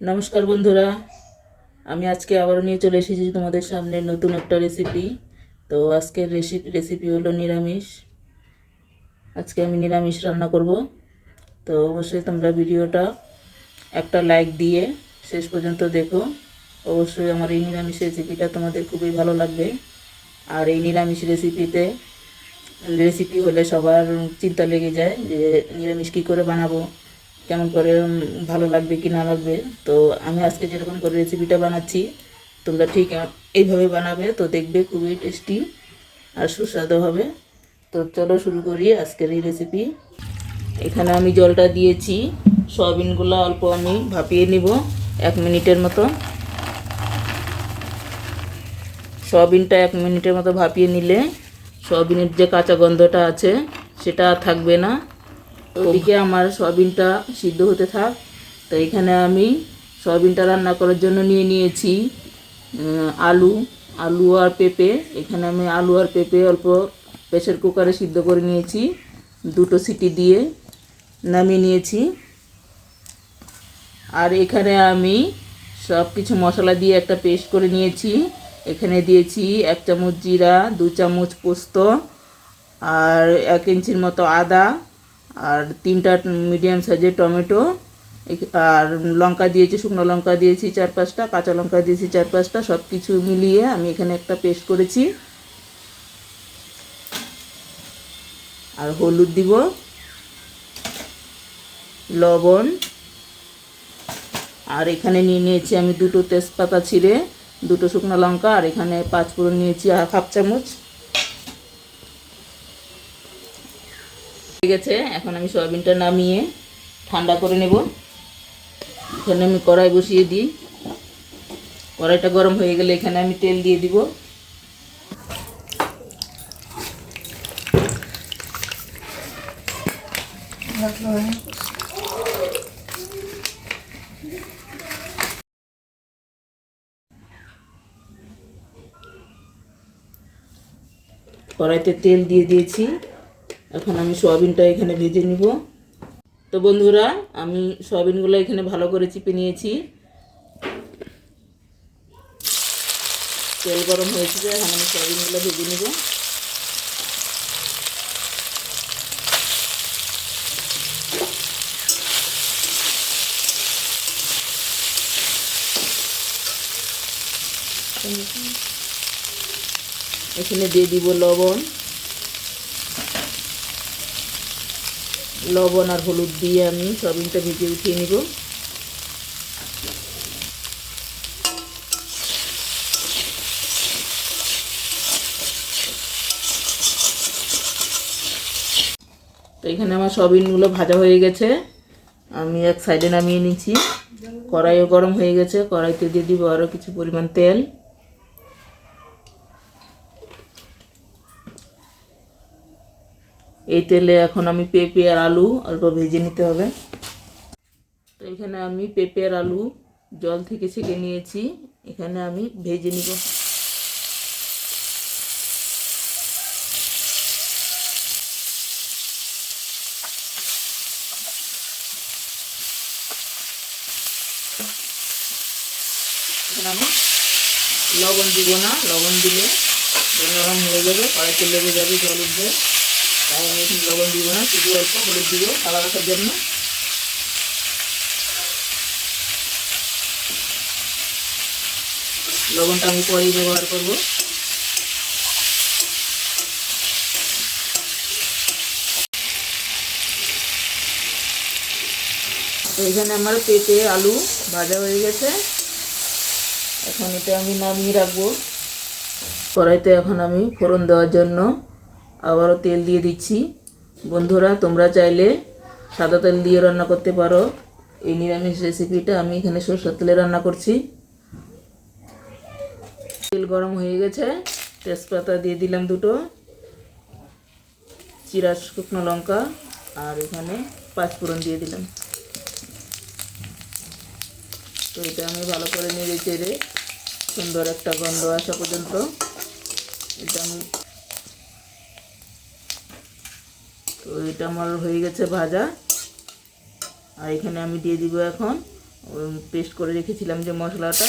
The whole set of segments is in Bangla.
নমস্কার বন্ধুরা, আমি আজকে আবারও নিয়ে চলে এসেছি তোমাদের সামনে নতুন একটা রেসিপি তো আজকের রেসিপি রেসিপি হলো নিরামিষ। আজকে আমি নিরামিষ রান্না করব। তো অবশ্যই তোমরা ভিডিওটা একটা লাইক দিয়ে শেষ পর্যন্ত দেখো। অবশ্যই আমার এই নিরামিষ রেসিপিটা তোমাদের খুবই ভালো লাগবে। আর এই নিরামিষ রেসিপিতে রেসিপি হলে সবার চিন্তা লেগে যায় যে নিরামিষ কী করে বানাবো। কেমন করে ভালো লাগবে কি না লাগবে। তো আমি আজকে যেরকম করে রেসিপিটা বানাচ্ছি, তোমরা ঠিক এইভাবে বানাবে, তো দেখবে খুবই টেস্টি আর সুস্বাদু হবে। তো চলো শুরু করি আজকের এই রেসিপি এখানে আমি জলটা দিয়েছি, সয়াবিনগুলো অল্প আমি ভাপিয়ে নিব এক মিনিটের মতো। সয়াবিনটা এক মিনিটের মতো ভাপিয়ে নিলে সয়াবিনের যে কাঁচা গন্ধটা আছে, সেটা থাকবে না। ওদিকে আমার সয়াবিনটা সিদ্ধ হতে থাক। তো এখানে আমি সয়াবিনটা রান্না করার জন্য নিয়ে নিয়েছি আলু আলু আর পেঁপে। এখানে আমি আলু আর পেঁপে অল্প প্রেশার কুকারে সিদ্ধ করে নিয়েছি, দুটো সিটি দিয়ে নামিয়ে নিয়েছি। আর এখানে আমি সব কিছু মশলা দিয়ে একটা পেস্ট করে নিয়েছি। এখানে দিয়েছি এক চামচ জিরা, দু চামচ পোস্ত, আর এক ইঞ্চির মতো আদা আর তিনটা মিডিয়াম সাইজের টমেটো আর লঙ্কা দিয়েছি, শুকনো লঙ্কা দিয়েছি চার পাঁচটা, কাঁচা লঙ্কা দিয়েছি চার পাঁচটা সব কিছু মিলিয়ে আমি এখানে একটা পেস্ট করেছি। আর হলুদ দিব, লবণ, আর এখানে নিয়ে নিয়েছি আমি দুটো তেজপাতা ছিঁড়ে, দুটো শুকনো লঙ্কা, আর এখানে পাঁচ ফোড়ন নিয়েছি হাফ চামচ গেছে। এখন আমি সয়াবিনটা নামিয়ে ঠান্ডা করে নেব। এখানে আমি কড়াই বসিয়ে দিই। কড়াইটা গরম হয়ে গেলে এখানে আমি তেল দিয়ে দিব। কড়াইতে তেল দিয়ে দিয়েছি। এখন আমি সয়াবিনটা এখানে ভেজে নিব। তো বন্ধুরা, আমি সয়াবিনগুলো এখানে ভালো করে চিপে নিয়েছি। তেল গরম হয়েছে এখন আমি সয়াবিনগুলো ভেজে নিব। এখানে দিয়ে দিব লবণ। লবণ আর হলুদ দিয়ে আমি সয়াবিনটা ভেজে উঠিয়ে নিব। তো এখানে আমার সয়াবিনগুলো ভাজা হয়ে গেছে। আমি এক সাইডে নামিয়ে নিচ্ছি। কড়াইও গরম হয়ে গেছে। কড়াইতে দিয়ে দিব আরও কিছু পরিমাণ তেল। এই তেলে এখন আমি পেঁপে আর আলু অল্প ভেজে নিতে হবে। তো এখানে আমি পেঁপে আর আলু জল থেকে ছেঁকে নিয়েছি। এখানে আমি ভেজে নিব। আমি লবণ দিব না। লবণ দিলে নরম হয়ে যাবে, কড়াইতে লেগে যাবে জল উঠবে। আমি এখন লবণ দিব না শুধু অল্প হলুদ দিব কালার আসার জন্য লবণটা আমি পরেই ব্যবহার করব। তো এখানে আমার পেঁপে, আলু ভাজা হয়ে গেছে। এখন এটা আমি নামিয়ে রাখব। কড়াইতে এখন আমি ফোড়ন দেওয়ার জন্য আবারও তেল দিয়ে দিচ্ছি। বন্ধুরা, তোমরা চাইলে সাদা তেল দিয়ে রান্না করতে পারো। এই নিরামিষ রেসিপিটা আমি এখানে সরষের তেলে রান্না করছি। তেল গরম হয়ে গেছে। তেজপাতা দিয়ে দিলাম দুটো। চিরা শুকনো লঙ্কা আর এখানে পাঁচফোড়ন দিয়ে দিলাম। তো এটা আমি ভালো করে নেড়ে চেড়ে সুন্দর একটা গন্ধ আসা পর্যন্ত এটা আমি তো এটা আমার হয়ে গেছে ভাজা। আর এখানে আমি দিয়ে দিব এখন পেস্ট করে রেখেছিলাম যে মশলাটা।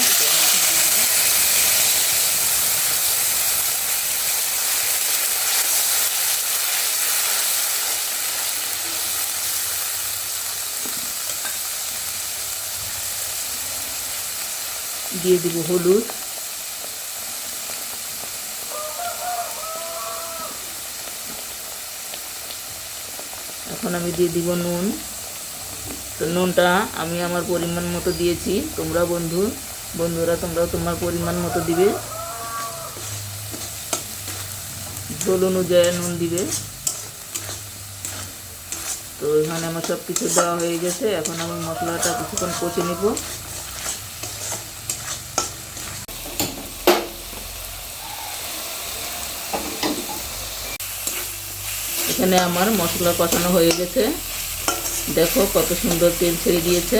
দিয়ে দিব হলুদ। এখন আমি দিয়ে দিব নুন। তো নুনটা আমি আমার পরিমাণ মতো দিয়েছি। তোমরা বন্ধু, বন্ধুরা, তোমরাও তোমার পরিমাণ মতো দিবে। ঝোল অনুযায়ী নুন দিবে। তো এখানে আমার সব কিছু দেওয়া হয়ে গেছে। এখন আমি মশলাটা কিছুক্ষণ কষে নেব। এখানে আমার মশলা কষানো হয়ে গেছে। দেখো কত সুন্দর তেল ছেড়ে দিয়েছে।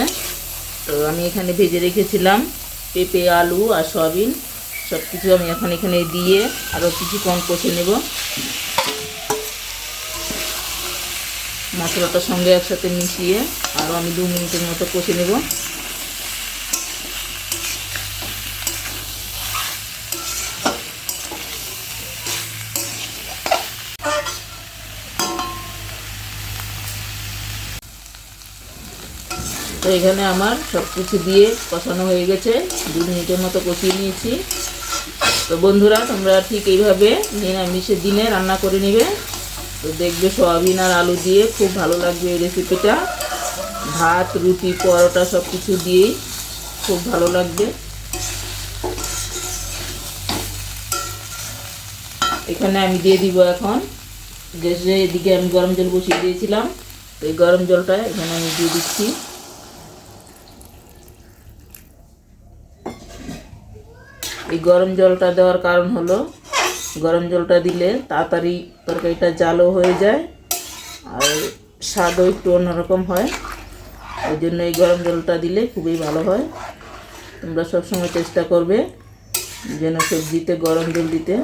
তো আমি এখানে ভেজে রেখেছিলাম পেঁপে, আলু আর সয়াবিন। সব কিছু আমি এখন এখানে দিয়ে আরও কিছুক্ষণ কষে নেব। মশলাটার সঙ্গে একসাথে মিশিয়ে আরও আমি দু মিনিটের মতো কষে নেব। তো এখানে আমার সব কিছু দিয়ে কষানো হয়ে গেছে। দু মিনিটের মতো কষিয়ে নিয়েছি। তো বন্ধুরা, তোমরা ঠিক এইভাবে নিরামিষের দিনে রান্না করে নেবে। তো দেখবে সয়াবিন আর আলু দিয়ে খুব ভালো লাগবে এই রেসিপিটা ভাত, রুটি, পরোটা সব কিছু দিয়েই খুব ভালো লাগবে। এখানে আমি দিয়ে দিব এখন গ্যাসে, এদিকে আমি গরম জল বসিয়ে দিয়েছিলাম। তো এই গরম জলটা এখানে আমি দিয়ে দিচ্ছি। এই গরম জলটা দেওয়ার কারণ হলো, গরম জলটা দিলে তাড়াতাড়ি তরকারিটা জালও হয়ে যায় আর স্বাদও একটু অন্যরকম হয়। ওই জন্য এই গরম জলটা দিলে খুবই ভালো হয়। তোমরা সবসময় চেষ্টা করবে যেন সবজিতে গরম জল দিতে।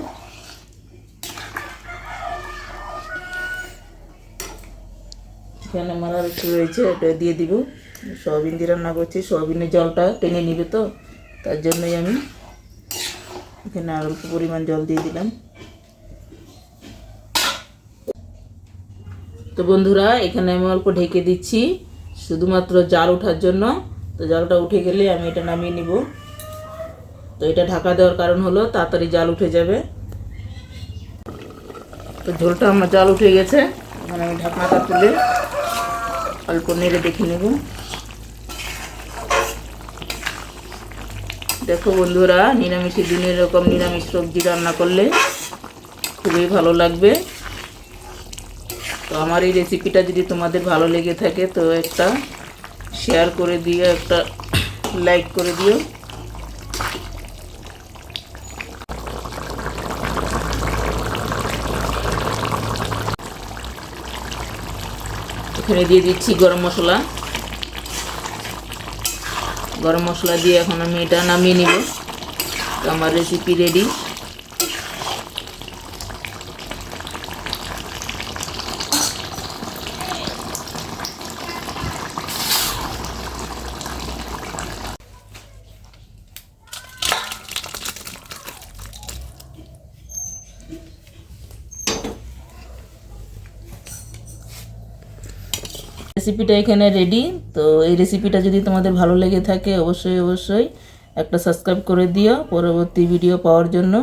এখানে আমার আর একটু রয়েছে, এটা দিয়ে দিব। সয়াবিন দিয়ে রান্না করছি, সয়াবিনের জলটা টেনে নিবে তো, তার জন্যই আমি এখানে আর অল্প পরিমাণ জল দিয়ে দিলাম। তো বন্ধুরা, এখানে আমি অল্প ঢেকে দিচ্ছি, শুধুমাত্র জাল ওঠার জন্য। তো জালটা উঠে গেলে আমি এটা নামিয়ে নিব। তো এটা ঢাকা দেওয়ার কারণ হলো, তাড়াতাড়ি জাল উঠে যাবে। তো ঝোলটা আমার জাল উঠে গেছে। এখানে আমি ঢাকনাটা তুলে অল্প নেড়ে দেখে নেব। দেখো বন্ধুরা, নিরামিষের দিনে এরকম নিরামিষ সবজি রান্না করলে খুবই ভালো লাগবে। তো আমার এই রেসিপিটা যদি তোমাদের ভালো লেগে থাকে, তো একটা শেয়ার করে দিও, একটা লাইক করে দিও। এখানে দিয়ে দিচ্ছি গরম মশলা। গরম মশলা দিয়ে এখন আমি এটা নামিয়ে নিব। তো আমার রেসিপি রেডি রেসিপিটা এখানে রেডি তো এই রেসিপিটা যদি তোমাদের ভালো লেগে থাকে, অবশ্যই অবশ্যই একটা সাবস্ক্রাইব করে দিও পরবর্তী ভিডিও পাওয়ার জন্য।